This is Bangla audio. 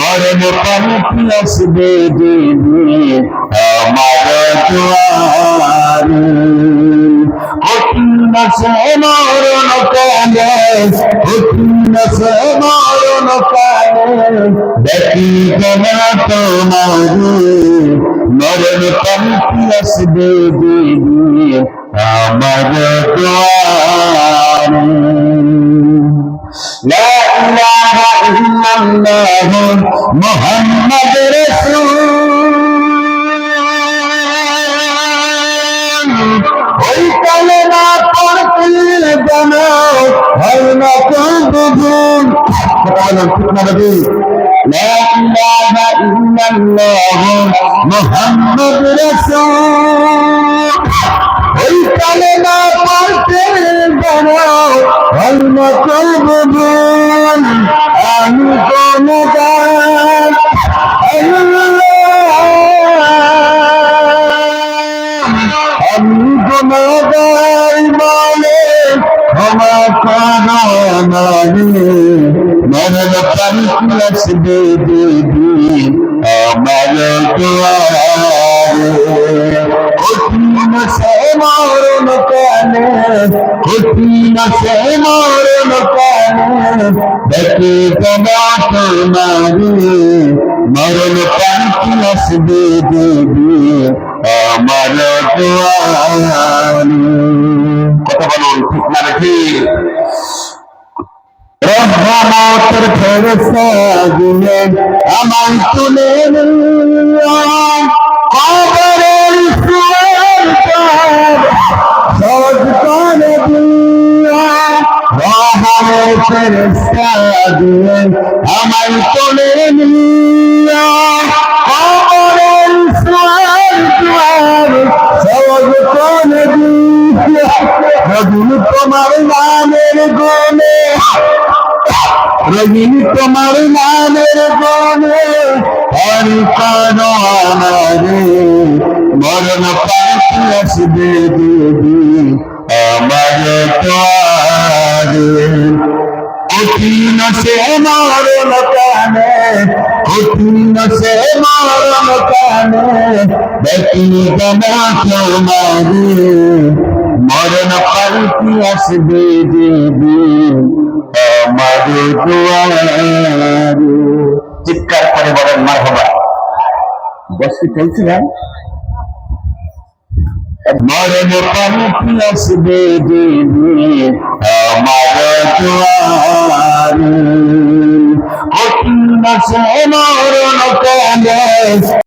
মরণ পালকি আসবে দেবে। আমার দুয়ারে কঠিন সে মরণ কালে কঠিন সে মরণ কালে দেখি কেন তোমার মরণ আমার لا إله إلا الله محمد رسول ওই কালেমা পড়তে যেন হয় না কবুল আমি কোন গান আমি গুণগাই মানে মরণ পালকি আসবে দেবী আমার দুয়ারে কঠিন সে মরণ কানে কঠিন সে মরণ কানে দেখে গমা তোমারি মরণ পালকি আসবে দেবী আমার দুয়ারে ঠিক না ঠিক রহমতের ফেরস্তা আমায় তুলে কবরের সুয়ার পার করে রহমতের ফেরস্তা আমায় তুলে নিলাম তোমার নামের গুণে রবিন তোমার নামের গুণে মরণ পাখি আসবে দেবী। আমার কঠিন সে মরণ কানে কঠিন সে মরণ কানে দেখি গমা তোমারে। মরণ পালকি আসবে দেবী আমার চিৎকার করে বলেন, মারহাবা। বসতে চলছিলেন মরণ পালকি আসবে দেবী আমার দুয়ারে। কঠিন মরণ কালে